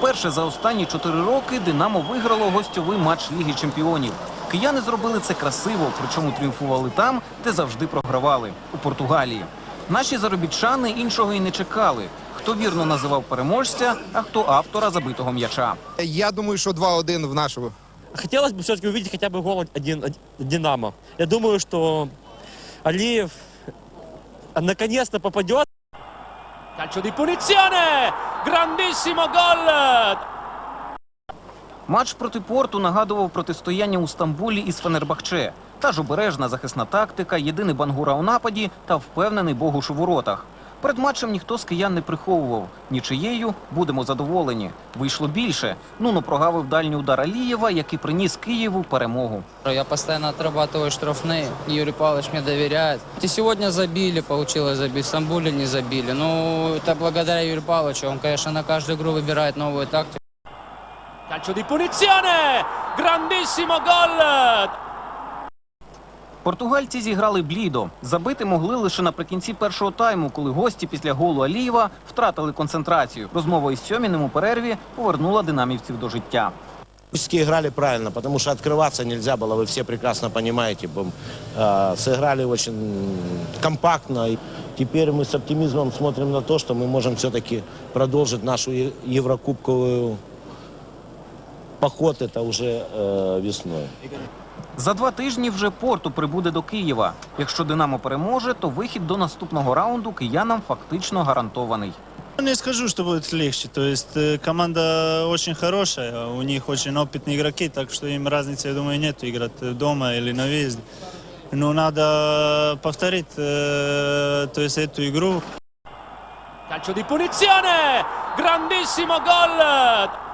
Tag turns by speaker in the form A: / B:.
A: Вперше за останні чотири роки Динамо виграло гостьовий матч Ліги Чемпіонів. Кияни зробили це красиво, причому тріумфували там, де завжди програвали у Португалії. Наші заробітчани іншого і не чекали. Хто вірно називав переможця, а хто автора забитого м'яча.
B: Я думаю, що 2-1 в нашу.
C: Хотелось бы все-таки увидеть хотя бы гол один, один- Динамо. Я думаю, что Алиев наконец-то попадет.
D: Calcio di punizione! Grandissimo gol!
A: Матч проти порту нагадував протистояння у Стамбулі із Фенербахче. Та ж обережна захисна тактика, єдиний бангура у нападі та впевнений Богуш у воротах. Перед матчем ніхто з киян не приховував. Нічиєю будемо задоволені. Вийшло більше. Нуно прогавив дальній удар Алієва, який приніс Києву перемогу.
E: Я постоянно отрабатываю штрафные. Юрий Павлович мне доверяет. И сегодня забили, получилось забить. В Стамбуле не забили. Ну, это благодаря Юрию Павловичу. Он, конечно, на каждую игру выбирает новую тактику.
D: Calcio di punizione! Grandissimo gol!
A: Португальці зіграли блідо. Забити могли лише наприкінці першого тайму, коли гості після голу Алієва втратили концентрацію. Розмова із Сьоміним у перерві повернула динамівців до життя.
F: Русские играли правильно, потому что открываться нельзя было, вы все прекрасно понимаете. Бом- э, Сыграли очень компактно. И теперь мы с оптимизмом смотрим на то, что мы можем все-таки продолжить нашу е- еврокубковую поход, это уже э, весной.
A: За два тижні вже порту прибуде до Києва. Якщо Динамо переможе, то вихід до наступного раунду киянам фактично гарантований.
G: Не скажу, что будет легче. То есть э, команда очень хорошая, у них очень опытные игроки, так что им разницы, я думаю, нет играть дома или на выезде. Но надо повторить э, то есть эту игру.
D: Calcio di punizione! Grandissimo gol!